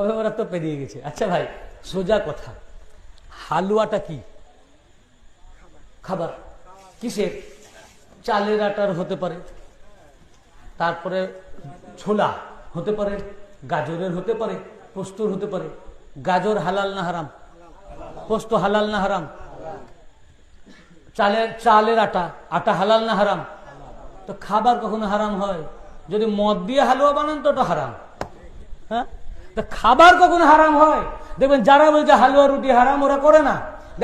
ওরা তো পেরিয়ে গেছে। আচ্ছা ভাই, সোজা কথা। হালুয়াটা কি? খাবার। কিসের? চালের আটার হতে পারে। তারপরে ছোলা হতে পারে, গাজরের হতে পারে, পোস্তর হতে পারে। গাজর হালাল না হারাম? পোস্ত হালাল না হারাম? চালের চালের আটা আটা হালাল না হারাম? তো খাবার কখনো হারাম হয়? যদি মদ দিয়ে হালুয়া বানান তো ওটা হারাম। হ্যাঁ? খাবার কখনো হারাম হয়? দেখবেন যারা বলছে হালুয়া রুটি হারাম, ওরা করে না।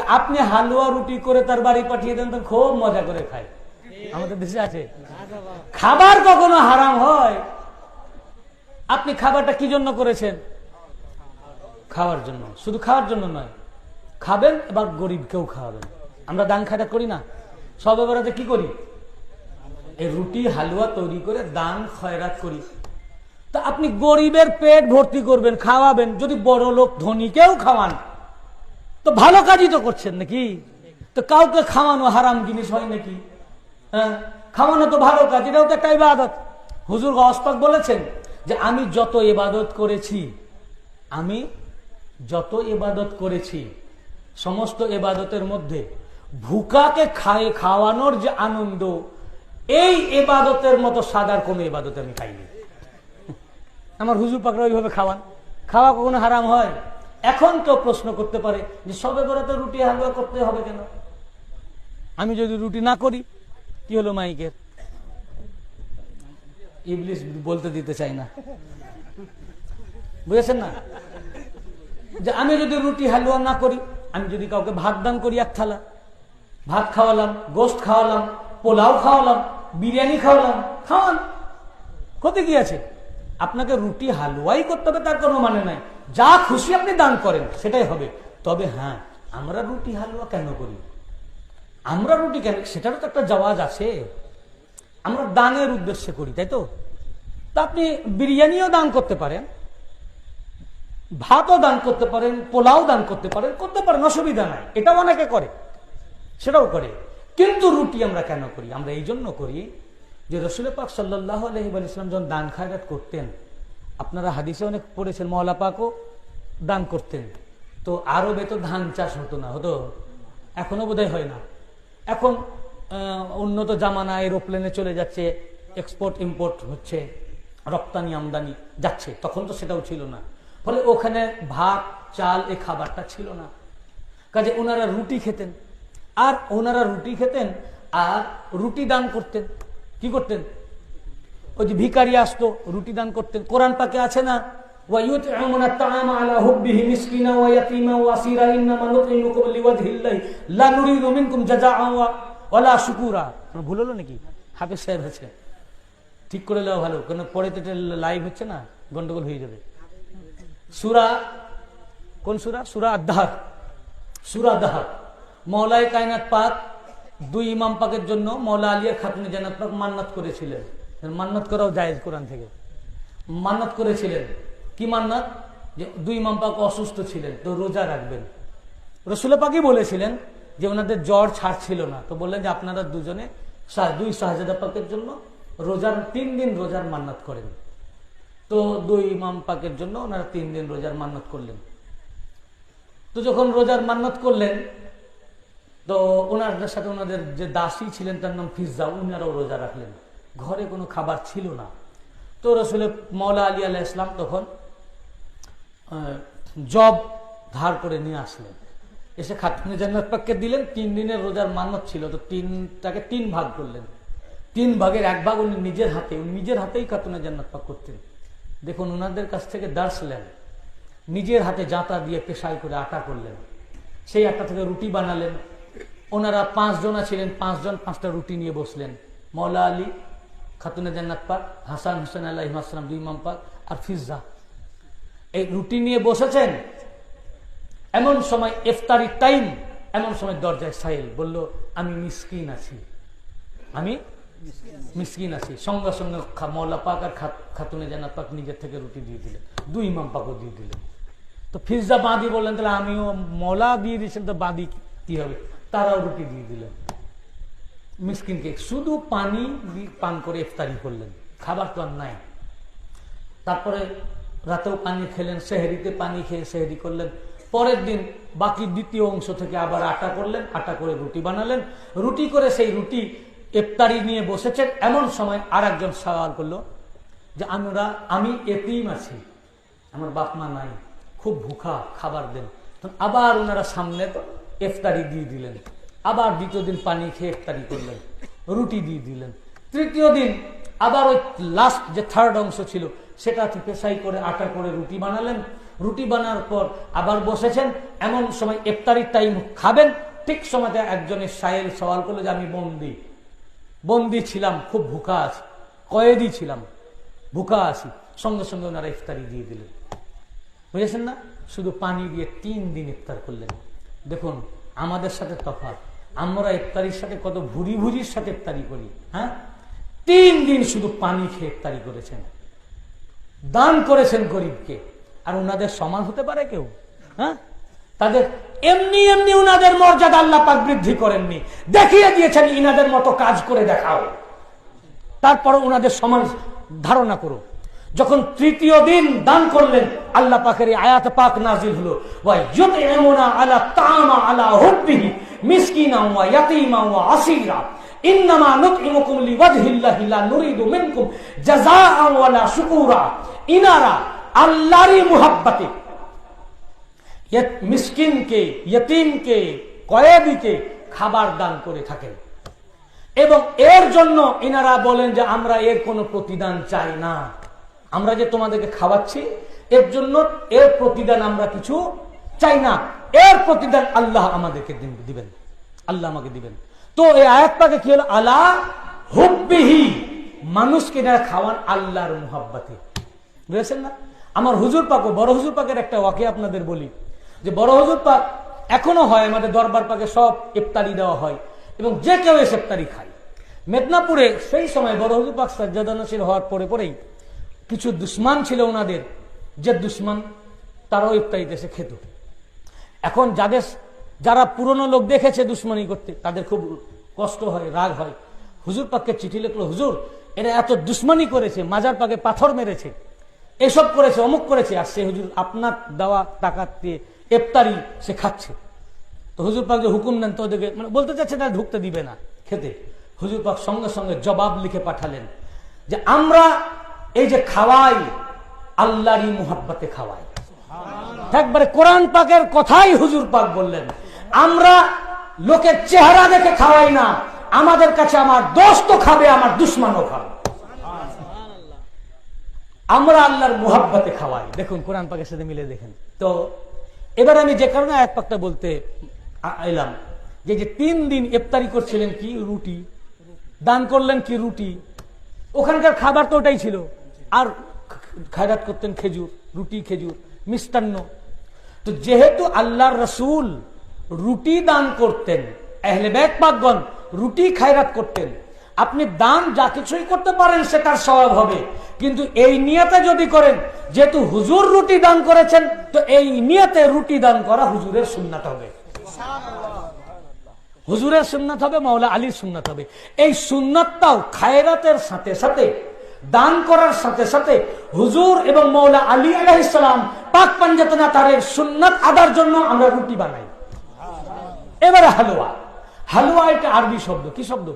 আপনি হালুয়া রুটি করে তার বাড়ি পাঠিয়ে দেন, তো খুব মজা করে খায়। আমাদের দেশে আছে। খাবার কখনো হারাম হয়? আপনি খাবারটা কি জন্য করেছেন? খাওয়ার জন্য। শুধু খাওয়ার জন্য নয়। খাবেন এবার গরিবকেও খাওয়াবেন। আমরা দান খাটা করি না। সব বেড়াতে কি করি? এই রুটি, হালুয়া তৈরি করে দান, খয়রাত করি। তা আপনি গরিবের পেট ভর্তি করবেন, খাওয়াবেন। যদি বড় লোক ধনীকেও খাওয়ান। তো ভালো কাজই তো করছেন নাকি? তো কাউকে খাওয়ানো হারাম জিনিস হয় নাকি? হ্যাঁ? খাওয়ানো তো ভালো কাজ, এটাও তো একটা ইবাদত। হুজুর অস্পাক বলেছেন যে, আমি যত ইবাদত করেছি, আমি যত ইবাদত করেছি, সমস্ত এবাদতের মধ্যে ভুকাকে খায়, খাওয়ানোর যে আনন্দ, এই এবাদতের মতো সাদার কোনো এবাদতে আমি খাইনি। আমার হুজুর পাকরা ওইভাবে খাওয়ান। খাওয়া কখনো হারাম হয়? এখন তো প্রশ্ন করতে পারে যে সবে বেড়াতে রুটি হালুয়া করতে হবে কেন? আমি যদি রুটি না করি, কি হলো মাইকের? ইবলিশ বলতে দিতে চাই না। বুঝেছেন না? যে আমি যদি রুটি হালুয়া না করি, আমি যদি কাউকে ভাত দান করি এক থালা, ভাত খাওয়ালাম, গোস্ত খাওয়ালাম, পোলাও খাওয়ালাম, বিরিয়ানি খাওয়ালাম, খাওয়ান। ক্ষতি কি আছে? আপনাকে রুটি হালুয়াই করতে হবে, তার কোনো মানে নাই। যা খুশি আপনি দান করেন, সেটাই হবে। তবে হ্যাঁ আমরা রুটি হালুয়া কেন করি? আমরা রুটি কেন, সেটারও তো একটা জওয়াজ আছে। আমরা দানের উদ্দেশ্যে করি, তাই তো? তা আপনি বিরিয়ানিও দান করতে পারেন, ভাতও দান করতে পারেন, পোলাও দান করতে পারেন করতে পারেন, অসুবিধা নাই। এটাও অনেকে করে, সেটাও করে। কিন্তু রুটি আমরা কেন করি? আমরা এই জন্য করি যে রসুল পাক সাল্লাহ ইসলাম যখন দান খায়রাত করতেন, আপনারা হাদিসে অনেক পড়েছেন মহলা পাকও দান করতেন। তো আরবে তো ধান চাষ হতো না, হতো? এখনও বোধহয় হয় না। এখন উন্নত জামানা এরোপ্লেনে চলে যাচ্ছে এক্সপোর্ট ইম্পোর্ট হচ্ছে, রপ্তানি আমদানি যাচ্ছে। তখন তো সেটাও ছিল না। ফলে ওখানে ভাত, চাল এই খাবারটা ছিল না। কাজে ওনারা রুটি খেতেন। আর ওনারা রুটি খেতেন আর রুটি দান করতেন। কি করতেন? ওই যে ভিকারি আসতো, রুটি দান করতেন। কোরআন পাকে আছে না? ভুল হলো নাকি? ঠিক করে নেওয়া ভালো, কেন পরে তো লাইভ হচ্ছে না? গন্ডগোল হয়ে যাবে। সুরা, কোন সুরা? সুরা আদাহার সুরা দাহ মহলায় কায়নাত পাক দুই ইমাম পাকের জন্য মৌলা আলিয়া খাতুন জানাত পাক মান্নাত করেছিলেন। মান্নাত করাও জায়েজ কোরআন থেকে। মান্নাত করেছিলেন। কি মান্নাত? যে দুই ইমাম পাক অসুস্থ ছিলেন, তো রোজা রাখবেন। রসুল পাকই বলেছিলেন যে ওনাদের জ্বর ছাড়ছিল না। তো বললেন যে আপনারা দুজনে দুই শাহজাদা পাকের জন্য রোজার তিন দিন রোজার মান্নাত করেন। তো দুই ইমাম পাকের জন্য ওনারা তিন দিন রোজার মান্নাত করলেন। তো যখন রোজার মান্নত করলেন তো ওনাদের সাথে ওনাদের যে দাসী ছিলেন, তার নাম ফিজা উনারাও রোজা রাখলেন। ঘরে কোনো খাবার ছিল না। তো রসুলের মৌলা আলী আলাহ ইসলাম তখন জব ধার করে নিয়ে আসলেন। এসে খাতুনে জান্নাত পাককে দিলেন। তিন দিনের রোজার মানত ছিল, তো তিনটাকে তিন ভাগ করলেন। তিন ভাগের এক ভাগ উনি নিজের হাতে, উনি নিজের হাতেই খাতুনে জান্নাত পাক করতেন। দেখুন ওনাদের কাছ থেকে দার্সলেন। নিজের হাতে জাঁতা দিয়ে পেশাই করে আটা করলেন। সেই আটা থেকে রুটি বানালেন। ওনারা পাঁচজনা ছিলেন, পাঁচজন পাঁচটা রুটি নিয়ে বসলেন। মৌলা আলী, খাতুনে জান্নাত পাক, হাসান হোসেন আল্লাহ ইমাসালাম দুই ইমাম পাক, আর ফিজা এই রুটি নিয়ে বসেছেন, এমন সময় ইফতারি টাইম, এমন সময় দরজায় সাইল, বলল, আমি মিসকিন আছি। আমি? মিসকিন আছি। সঙ্গে সঙ্গে মৌলা পাক আর খাত- খাতুনে জান্নাত পাক নিজের থেকে রুটি দিয়ে দিলেন। দুই ইমাম পাকও দিয়ে দিলেন। তো ফিরজা বাঁধি বললেন, তাহলে আমিও মৌলা দিয়ে দিয়েছেন, তো বাঁধি কি হবে? তারাও রুটি দিয়ে দিলেন। মিসকিনকে শুধু পানি পান করে ইফতারি করলেন। খাবার তো আর নাই। তারপরে রাতেও পানি খেলেন, সেহেরিতে পানি খেয়ে সেহেরি করলেন। পরের দিন বাকি দ্বিতীয় অংশ থেকে আবার আটা করলেন, আটা করে রুটি বানালেন। রুটি করে সেই রুটি ইফতারি নিয়ে বসেছেন। এমন সময় আর একজন সওয়াল করল যে, আমরা, আমি এতিম আছি। আমার বাপ মা নাই। খুব ভুখা, খাবার দেন। আবার ওনারা সামনে ইফতারি দিয়ে দিলেন। আবার দ্বিতীয় দিন পানি খেয়ে ইফতারি করলেন। রুটি দিয়ে দিলেন। তৃতীয় দিন আবার ওই লাস্ট যে থার্ড অংশ ছিল, সেটা পেশাই করে আটা করে রুটি বানালেন। রুটি বানার পর আবার বসেছেন। এমন সময় ইফতারির টাইম খাবেন। ঠিক সময়তে একজনের সাহেল সওয়াল করল যে, আমি বন্দি। বন্দি ছিলাম, খুব ভুকা আছি। কয়েদি ছিলাম, ভুকা আছি। সঙ্গে সঙ্গে ওনারা ইফতারি দিয়ে দিলেন। বুঝেছেন না? শুধু পানি দিয়ে তিন দিন ইফতার করলেন। দেখুন, আমাদের সাথে তফাৎ। আমরা ইফতারির সাথে কত ভুরি ভুরির সাথে ইফতারি করি হ্যাঁ? তিন দিন শুধু পানি খেয়ে ইফতারি করেছেন। দান করেছেন গরিবকে। আর ওনাদের সমান হতে পারে কেউ হ্যাঁ? তাদের এমনি এমনি উনাদের মর্যাদা আল্লাহ পাক বৃদ্ধি করেননি। দেখিয়ে দিয়েছেন, ইনাদের মতো কাজ করে দেখাও। তারপর ওনাদের সমান ধারণা করো যখন তৃতীয় দিন দান করলেন, আল্লাহ পাকের আয়াত পাক নাজিল হলো। আলা তামা আলা মিসকিনা ওয়া ইয়াতীমা ওয়া নুতইমুকুম লিওয়াজহিল্লাহি লা নুরিদু মিনকুম শুকুরা। ইনারা আল্লাহরই মুহাব্বতে ইয়তিমকে, কয়েদিকে খাবার দান করে থাকেন। এবং এর জন্য ইনারা বলেন যে আমরা এর কোনো প্রতিদান চাই না। আমরা যে তোমাদেরকে খাওয়াচ্ছি, এর জন্য এর প্রতিদান আমরা কিছু চাই না। এর প্রতিদান আল্লাহ আমাদেরকে দিবেন। আল্লাহ আমাকে দিবেন। তো এই আয়াত পাকে কি হলো? আলা হুব্বিহি। মানুষকে এনারা খাওয়ান আল্লাহর মুহাব্বাতে। বুঝেছেন না? আমার হুজুর পাক ও বড় হুজুর পাকের একটা ওয়াকে আপনাদের বলি। যে বড় হুজুর পাক এখনও হয়, আমাদের দরবার পাকে সব ইফতারি দেওয়া হয় এবং যে কেউ এসে ইফতারি খায়। মেদিনীপুরে সেই সময় বড় হুজুর পাক সাজ্জাদানশীল হওয়ার পরে পরেই কিছু দুশ্মান ছিল ওনাদের, যে দুশ্মান তারাও ইফতারিতে এসে খেত। এখন যাদের, যারা পুরনো লোক দেখেছে দুশ্মনী করতে, তাদের খুব কষ্ট হয়, রাগ হয়। হুজুর পাককে চিঠি লিখলো, হুজুর, এরা এত দুশ্মনী করেছে, মাজার পাকে পাথর মেরেছে, এসব করেছে, অমুক করেছে। আর সে হুজুর আপনার দেওয়া টাকা দিয়ে ইফতারি সে খাচ্ছে। তো হুজুর পাক যে হুকুম নেন তো ওদেরকে মানে বলতে চাচ্ছে না, ঢুকতে দিবে না খেতে। হুজুর পাক সঙ্গে সঙ্গে জবাব লিখে পাঠালেন যে, আমরা এই যে খাওয়াই, আল্লাহরই মুহাব্বাতে খাওয়াই। একবারে কোরআন পাকের কথাই হুজুর পাক বললেন, আমরা লোকের চেহারা দেখে খাওয়াই না, আমাদের কাছে আমার দোস্ত খাবে, আমার দুশ্মনও খাবে। আমরা আল্লাহর মুহাব্বাতে খাওয়াই। দেখুন, কোরআন পাকের সাথে মিলে দেখেন। তো, এবার আমি যে কারণে এক পাকটা বলতে এলাম, যে যে তিন দিন ইফতারি করছিলেন কি? রুটি। দান করলেন কি? রুটি। ওখানকার খাবার তো ওটাই ছিল। আর খায়রাত করতেন খেজুর, রুটি, খেজুর, মিষ্টান্ন। তো যেহেতু আল্লাহর রসুল রুটি দান করতেন, আহলে ব্যাগ পাকগণ রুটি খায়রাত করতেন, আপনি দান যা কিছুই করতে পারেন সেটার স্বভাব হবে। কিন্তু এই নিয়তে যদি করেন, যেহেতু হুজুর রুটি দান করেছেন, তো এই নিয়তে রুটি দান করা হুজুরের সুন্নাত হবে। হুজুরের সুন্নাত হবে, মাওলা আলীর সুন্নাত হবে। এই সুন্নাতটাও খায়রাতের সাথে সাথে দান করার সাথে সাথে হুজুর এবং মৌলা আলী আলাইসালাম পাক পাঞ্জাতনা তারের সুন্নাত আদার জন্য আমরা রুটি বানাই। এবারে হালুয়া। হালুয়া এটা আরবি শব্দ। কি শব্দ?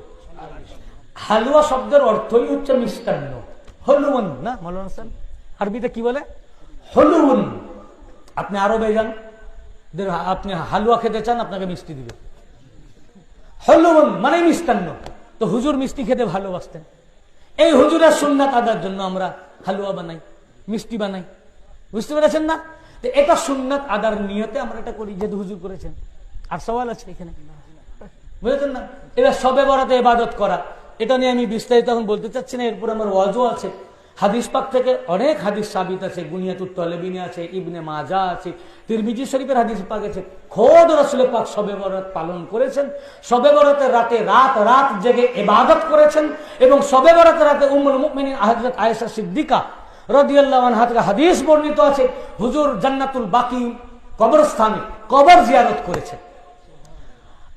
হালুয়া শব্দের অর্থই হচ্ছে মিষ্টান্ন। হলুমন না মৌলানা স্যার আরবিতে কি বলে? হলুন আপনি আরবে যান আপনি হালুয়া খেতে চান আপনাকে মিষ্টি দিবে। হলুন মানে মিষ্টান্ন। তো হুজুর মিষ্টি খেতে ভালোবাসতেন। এই হুজুরের সুন্নাত আদার জন্য আমরা হালুয়া বানাই, মিষ্টি বানাই। বুঝতে পেরেছেন না? তো এটা সুন্নাত আদার নিয়তে আমরা এটা করি, যেহেতু হুজুর করেছেন। আর সওয়াল আছে এখানে। বুঝেছেন না? এটা সবে বরাতে ইবাদত করা। এটা নিয়ে আমি বিস্তারিত এখন বলতে চাচ্ছি না, এরপর আমার ওয়াজও আছে। হাদিস পাক থেকে অনেক হাদিস সাবিত আছে গুনিয়াতুর তলেবিনে আছে, ইবনে মাজা আছে, তিরমিজি শরীফের হাদিস পাক আছে। খোদ রসুল পাক সবে বরাত পালন করেছেন, সবে বরাতের রাতে রাত রাত জেগে ইবাদত করেছেন এবং সবে বরাতের রাতে উম্মুল মুমিনিন হযরত আয়েশা সিদ্দিকা রাদিয়াল্লাহু থেকে হাদিস বর্ণিত আছে, হুজুর জান্নাতুল বাকি কবরস্থানে কবর জিয়ারত করেছেন।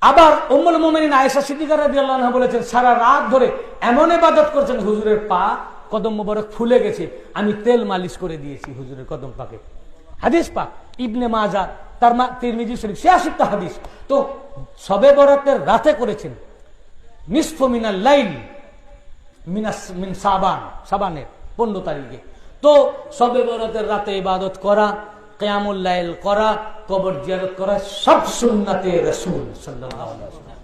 আবার উম্মুল মুমিনিন আয়েশা সিদ্দিকা রাদিয়াল্লাহু আনহা বলেছেন, সারা রাত ধরে এমন ইবাদত করছেন, হুজুরের পা কদম মোবারক ফুলে গেছে। আমি তেল মালিশ করে দিয়েছি হুজুরের কদম পাকে। হাদিস পাক, ইবনে মাজা তার মা তিরমিজি শরীফ, ছিয়াশিটা হাদিস। তো সবে বরাতের রাতে করেছেন। নিসফ মিনাল লাইল, মিনাস মিন সাবান, সাবানের পনেরো তারিখে। তো সবে বরাতের রাতে ইবাদত করা, কেয়ামুল লাইল করা, কবর জিয়ারত করা, সব সুন্নাতে রসুল ওয়াসাল্লাম।